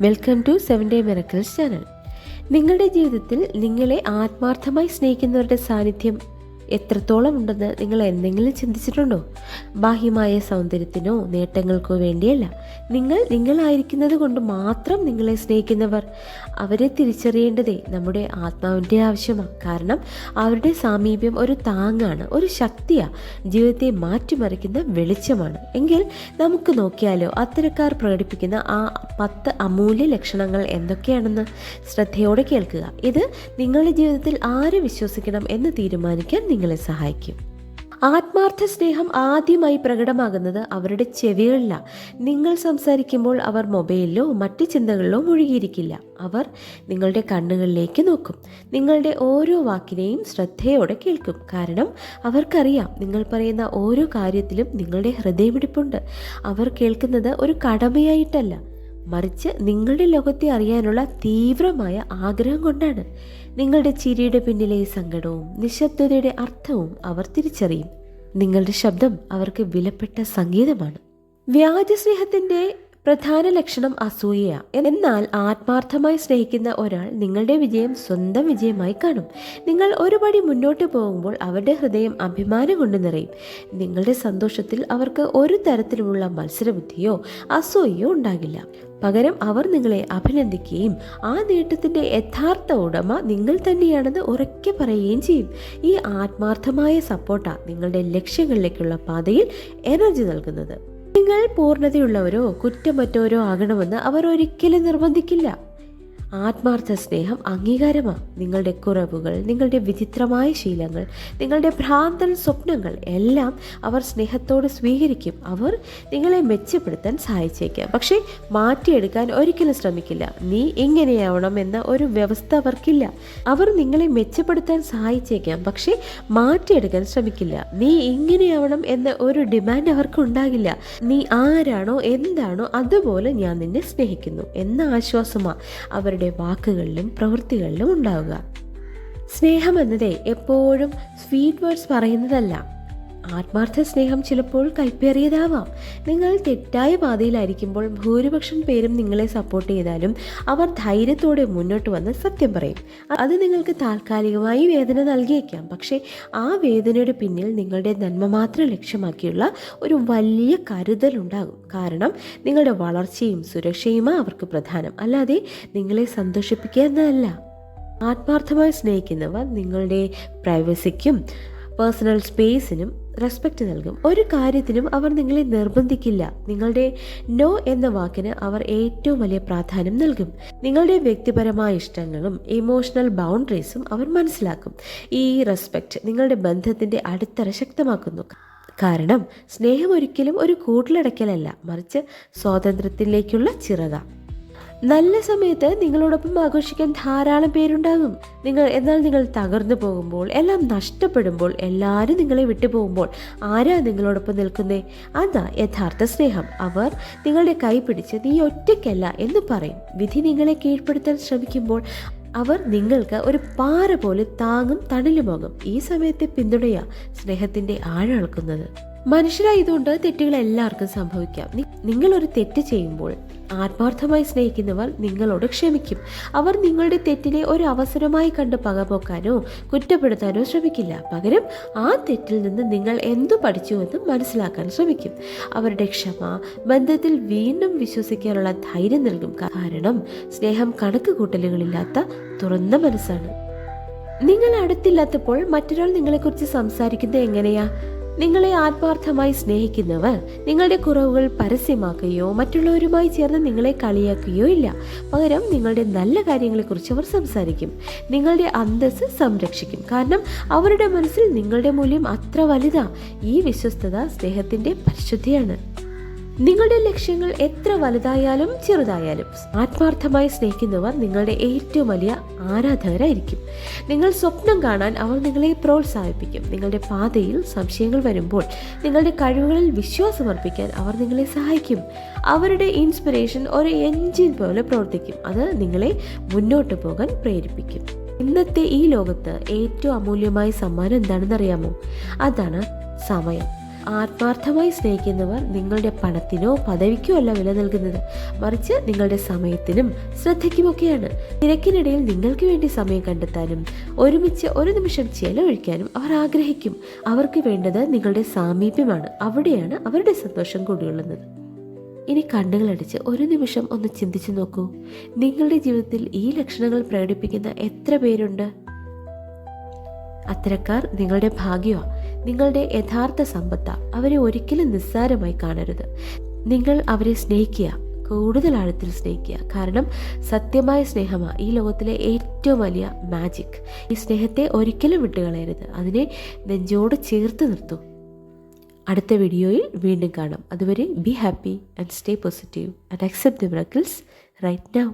Welcome to seven day miracles channel. നിങ്ങളുടെ ജീവിതത്തിൽ നിങ്ങളെ ആത്മാർത്ഥമായി സ്നേഹിക്കുന്നവരുടെ സാന്നിധ്യം എത്രത്തോളം ഉണ്ടെന്ന് നിങ്ങൾ എന്തെങ്കിലും ചിന്തിച്ചിട്ടുണ്ടോ? ബാഹ്യമായ സൗന്ദര്യത്തിനോ നേട്ടങ്ങൾക്കോ വേണ്ടിയല്ല. നിങ്ങൾ നിങ്ങളായിരിക്കുന്നത് കൊണ്ട് മാത്രം നിങ്ങളെ സ്നേഹിക്കുന്നവർ. അവരെ തിരിച്ചറിയേണ്ടതേ നമ്മുടെ ആത്മാവിന്റെ ആവശ്യമാണ് കാരണം അവരുടെ സാമീപ്യം ഒരു താങ്ങാണ് ഒരു ശക്തിയാണ് ജീവിതത്തെ മാറ്റിമറിക്കുന്ന വെളിച്ചമാണ്. എങ്കിൽ നമുക്ക് നോക്കിയാലോ അത്തരക്കാർ പ്രകടിപ്പിക്കുന്ന ആ പത്ത് അമൂല്യ ലക്ഷണങ്ങൾ എന്തൊക്കെയാണെന്ന് ശ്രദ്ധയോടെ കേൾക്കുക. ഇത് നിങ്ങളുടെ ജീവിതത്തിൽ ആരെ വിശ്വസിക്കണം എന്ന് തീരുമാനിക്കാൻ നിങ്ങളെ സഹായിക്കും. ആത്മാർത്ഥ സ്നേഹം ആദ്യമായി പ്രകടമാകുന്നത് അവരുടെ ചെവികളിലാണ് നിങ്ങൾ സംസാരിക്കുമ്പോൾ അവർ മൊബൈലിലോ മറ്റ് ചിന്തകളിലോ മുഴുകിയിരിക്കില്ല. അവർ നിങ്ങളുടെ കണ്ണുകളിലേക്ക് നോക്കും. നിങ്ങളുടെ ഓരോ വാക്കിനെയും ശ്രദ്ധയോടെ കേൾക്കും. കാരണം അവർക്കറിയാം നിങ്ങൾ പറയുന്ന ഓരോ കാര്യത്തിലും നിങ്ങളുടെ ഹൃദയമിടിപ്പുണ്ട്. അവർ കേൾക്കുന്നത് ഒരു കടമയായിട്ടല്ല. മറിച്ച് നിങ്ങളുടെ ലോകത്തെ അറിയാനുള്ള തീവ്രമായ ആഗ്രഹം കൊണ്ടാണ് നിങ്ങളുടെ ചിരിയുടെ പിന്നിലെ സങ്കടവും നിശബ്ദതയുടെ അർത്ഥവും അവർ തിരിച്ചറിയും. നിങ്ങളുടെ ശബ്ദം അവർക്ക് വിലപ്പെട്ട സംഗീതമാണ്. വ്യാജസ്നേഹത്തിന്റെ പ്രധാന ലക്ഷണം അസൂയ. എന്നാൽ ആത്മാർത്ഥമായി സ്നേഹിക്കുന്ന ഒരാൾ നിങ്ങളുടെ വിജയം സ്വന്തം വിജയമായി കാണും. നിങ്ങൾ ഒരുപടി മുന്നോട്ട് പോകുമ്പോൾ അവരുടെ ഹൃദയം അഭിമാനം കൊണ്ട് നിറയും. നിങ്ങളുടെ സന്തോഷത്തിൽ അവർക്ക് ഒരു തരത്തിലുമുള്ള മത്സരബുദ്ധിയോ അസൂയയോ ഉണ്ടാകില്ല. പകരം അവർ നിങ്ങളെ അഭിനന്ദിക്കുകയും ആ നേട്ടത്തിന്റെ യഥാർത്ഥ ഉടമ നിങ്ങൾ തന്നെയാണെന്ന് ഉറക്കെ പറയുകയും ചെയ്യും. ഈ ആത്മാർത്ഥമായ സപ്പോർട്ടാണ് നിങ്ങളുടെ ലക്ഷ്യങ്ങളിലേക്കുള്ള പാതയിൽ എനർജി നൽകുന്നത്. നിങ്ങൾ പൂർണതയുള്ളവരോ കുറ്റമറ്റവരോ ആകണമെന്ന് അവർ ഒരിക്കലും നിർബന്ധിക്കില്ല. ആത്മാർത്ഥ സ്നേഹം അംഗീകാരമാണ് നിങ്ങളുടെ കുറവുകൾ നിങ്ങളുടെ വിചിത്രമായ ശീലങ്ങൾ നിങ്ങളുടെ ഭ്രാന്തൻ സ്വപ്നങ്ങൾ എല്ലാം അവർ സ്നേഹത്തോട് സ്വീകരിക്കും. അവർ നിങ്ങളെ മെച്ചപ്പെടുത്താൻ സഹായിച്ചേക്കാം. പക്ഷേ മാറ്റിയെടുക്കാൻ ഒരിക്കലും ശ്രമിക്കില്ല. നീ ഇങ്ങനെയാവണം എന്ന ഒരു വ്യവസ്ഥ അവർക്കില്ല. അവർ നിങ്ങളെ മെച്ചപ്പെടുത്താൻ സഹായിച്ചേക്കാം. പക്ഷേ മാറ്റിയെടുക്കാൻ ശ്രമിക്കില്ല. നീ ഇങ്ങനെയാവണം എന്ന ഒരു ഡിമാൻഡ് അവർക്ക് ഉണ്ടാകില്ല നീ ആരാണോ എന്താണോ അതുപോലെ ഞാൻ നിന്നെ സ്നേഹിക്കുന്നു എന്ന ആശ്വാസമാണ് അവരുടെ വാക്കുകളിലും പ്രവൃത്തികളിലും ഉണ്ടാവുക. സ്നേഹം എന്നതേ എപ്പോഴും സ്വീറ്റ് വേർഡ്സ് പറയുന്നതല്ല. ആത്മാർത്ഥ സ്നേഹം ചിലപ്പോൾ കൈപ്പേറിയതാവാം. നിങ്ങൾ തെറ്റായ പാതയിലായിരിക്കുമ്പോൾ ഭൂരിപക്ഷം പേരും നിങ്ങളെ സപ്പോർട്ട് ചെയ്താലും അവർ ധൈര്യത്തോടെ മുന്നോട്ട് വന്ന് സത്യം പറയും. അത് നിങ്ങൾക്ക് താൽക്കാലികമായി വേദന നൽകിയേക്കാം. പക്ഷേ ആ വേദനയുടെ പിന്നിൽ നിങ്ങളുടെ നന്മ മാത്രം ലക്ഷ്യമാക്കിയുള്ള ഒരു വലിയ കരുതലുണ്ടാകും കാരണം നിങ്ങളുടെ വളർച്ചയും സുരക്ഷയുമാണ് അവർക്ക് പ്രധാനം. അല്ലാതെ നിങ്ങളെ സന്തോഷിപ്പിക്കുക എന്നതല്ല. ആത്മാർത്ഥമായി സ്നേഹിക്കുന്നവർ നിങ്ങളുടെ പ്രൈവസിക്കും പേഴ്സണൽ സ്പേസിനും റെസ്പെക്റ്റ് നൽകും. ഒരു കാര്യത്തിനും അവർ നിങ്ങളെ നിർബന്ധിക്കില്ല. നിങ്ങളുടെ നോ എന്ന വാക്കിന് അവർ ഏറ്റവും വലിയ പ്രാധാന്യം നൽകും. നിങ്ങളുടെ വ്യക്തിപരമായ ഇഷ്ടങ്ങളും ഇമോഷണൽ ബൗണ്ടറീസും അവർ മനസ്സിലാക്കും. ഈ റെസ്പെക്റ്റ് നിങ്ങളുടെ ബന്ധത്തിന്റെ അടിത്തറ ശക്തമാക്കുന്നു. കാരണം സ്നേഹം ഒരിക്കലും ഒരു കൂട്ടിലടക്കലല്ല മറിച്ച് സ്വാതന്ത്ര്യത്തിലേക്കുള്ള ചിറക. നല്ല സമയത്ത് നിങ്ങളോടൊപ്പം ആഘോഷിക്കാൻ ധാരാളം പേരുണ്ടാകും. നിങ്ങൾ എന്നാൽ നിങ്ങൾ തകർന്നു പോകുമ്പോൾ എല്ലാം നഷ്ടപ്പെടുമ്പോൾ എല്ലാവരും നിങ്ങളെ വിട്ടുപോകുമ്പോൾ ആരാ നിങ്ങളോടൊപ്പം നിൽക്കുന്നേ? അതാ യഥാർത്ഥ സ്നേഹം. അവർ നിങ്ങളുടെ കൈ പിടിച്ച് നീ ഒറ്റയ്ക്കല്ല എന്ന് പറയും. വിധി നിങ്ങളെ കീഴ്പ്പെടുത്താൻ ശ്രമിക്കുമ്പോൾ അവർ നിങ്ങൾക്ക് ഒരു പാറ പോലെ താങ്ങും തണലുമാകും ഈ സമയത്തെ പിന്തുണയാ സ്നേഹത്തിന്റെ ആഴളക്കുന്നത് മനുഷ്യരായതുകൊണ്ട് തെറ്റുകൾ എല്ലാവർക്കും സംഭവിക്കാം. നിങ്ങൾ ഒരു തെറ്റ് ചെയ്യുമ്പോൾ ആത്മാർത്ഥമായി സ്നേഹിക്കുന്നവർ നിങ്ങളോട് ക്ഷമിക്കും. അവർ നിങ്ങളുടെ തെറ്റിനെ ഒരു അവസരമായി കണ്ട് പകപോക്കാനോ കുറ്റപ്പെടുത്താനോ ശ്രമിക്കില്ല. പകരം ആ തെറ്റിൽ നിന്ന് നിങ്ങൾ എന്തു പഠിച്ചുവെന്ന് മനസ്സിലാക്കാൻ ശ്രമിക്കും. അവരുടെ ക്ഷമ ബന്ധത്തിൽ വീണ്ടും വിശ്വസിക്കാനുള്ള ധൈര്യം നൽകും. കാരണം സ്നേഹം കണക്ക് കൂട്ടലുകളില്ലാത്ത തുറന്ന മനസ്സാണ്. നിങ്ങൾ അടുത്തില്ലാത്തപ്പോൾ മറ്റൊരാൾ നിങ്ങളെക്കുറിച്ച് സംസാരിക്കുന്നത് എങ്ങനെയാ? നിങ്ങളെ ആത്മാർത്ഥമായി സ്നേഹിക്കുന്നവർ നിങ്ങളുടെ കുറവുകൾ പരസ്യമാക്കുകയോ മറ്റുള്ളവരുമായി ചേർന്ന് നിങ്ങളെ കളിയാക്കുകയോ ഇല്ല. പകരം നിങ്ങളുടെ നല്ല കാര്യങ്ങളെക്കുറിച്ച് അവർ സംസാരിക്കും. നിങ്ങളുടെ അന്തസ്സ് സംരക്ഷിക്കും. കാരണം അവരുടെ മനസ്സിൽ നിങ്ങളുടെ മൂല്യം അത്ര വലുതാ. ഈ വിശ്വസ്തത സ്നേഹത്തിന്റെ പരിശുദ്ധിയാണ്. നിങ്ങളുടെ ലക്ഷ്യങ്ങൾ എത്ര വലുതായാലും ചെറുതായാലും ആത്മാർത്ഥമായി സ്നേഹിക്കുന്നവർ നിങ്ങളുടെ ഏറ്റവും വലിയ ആരാധകരായിരിക്കും. നിങ്ങൾ സ്വപ്നം കാണാൻ അവർ നിങ്ങളെ പ്രോത്സാഹിപ്പിക്കും. നിങ്ങളുടെ പാതയിൽ സംശയങ്ങൾ വരുമ്പോൾ നിങ്ങളുടെ കഴിവുകളിൽ വിശ്വാസമർപ്പിക്കാൻ അവർ നിങ്ങളെ സഹായിക്കും. അവരുടെ ഇൻസ്പിറേഷൻ ഒരു എൻജിൻ പോലെ പ്രവർത്തിക്കും. അത് നിങ്ങളെ മുന്നോട്ട് പോകാൻ പ്രേരിപ്പിക്കും. ഇന്നത്തെ ഈ ലോകത്ത് ഏറ്റവും അമൂല്യമായ സമ്മാനം എന്താണെന്നറിയാമോ? അതാണ് സമയം. ആത്മാർത്ഥമായി സ്നേഹിക്കുന്നവർ നിങ്ങളുടെ പണത്തിനോ പദവിക്കോ അല്ല വില നൽകുന്നത്. മറിച്ച് നിങ്ങളുടെ സമയത്തിനും ശ്രദ്ധയ്ക്കുമൊക്കെയാണ്. തിരക്കിനിടയിൽ നിങ്ങൾക്ക് വേണ്ടി സമയം കണ്ടെത്താനും ഒരുമിച്ച് ഒരു നിമിഷം ചെലവഴിക്കാനും അവർ ആഗ്രഹിക്കും. അവർക്ക് വേണ്ടത് നിങ്ങളുടെ സാമീപ്യമാണ്. അവിടെയാണ് അവരുടെ സന്തോഷം കൂടിയുള്ളത് ഇനി കണ്ണുകളടിച്ച് ഒരു നിമിഷം ഒന്ന് ചിന്തിച്ചു നോക്കൂ. നിങ്ങളുടെ ജീവിതത്തിൽ ഈ ലക്ഷണങ്ങൾ പ്രകടിപ്പിക്കുന്ന എത്ര പേരുണ്ട്? അത്തരക്കാർ നിങ്ങളുടെ ഭാഗ്യമാണ് നിങ്ങളുടെ യഥാർത്ഥ സമ്പത്ത അവരെ ഒരിക്കലും നിസ്സാരമായി കാണരുത്. നിങ്ങൾ അവരെ സ്നേഹിക്കുക കൂടുതൽ ആഴത്തിൽ സ്നേഹിക്കുക. കാരണം സത്യമായ സ്നേഹമാണ് ഈ ലോകത്തിലെ ഏറ്റവും വലിയ മാജിക് ഈ സ്നേഹത്തെ ഒരിക്കലും വിട്ടുകളയരുത്. അതിനെ നെഞ്ചോട് ചേർത്ത് നിർത്തൂ. അടുത്ത വീഡിയോയിൽ വീണ്ടും കാണാം. അതുവരെ be happy and stay positive and accept the miracles right now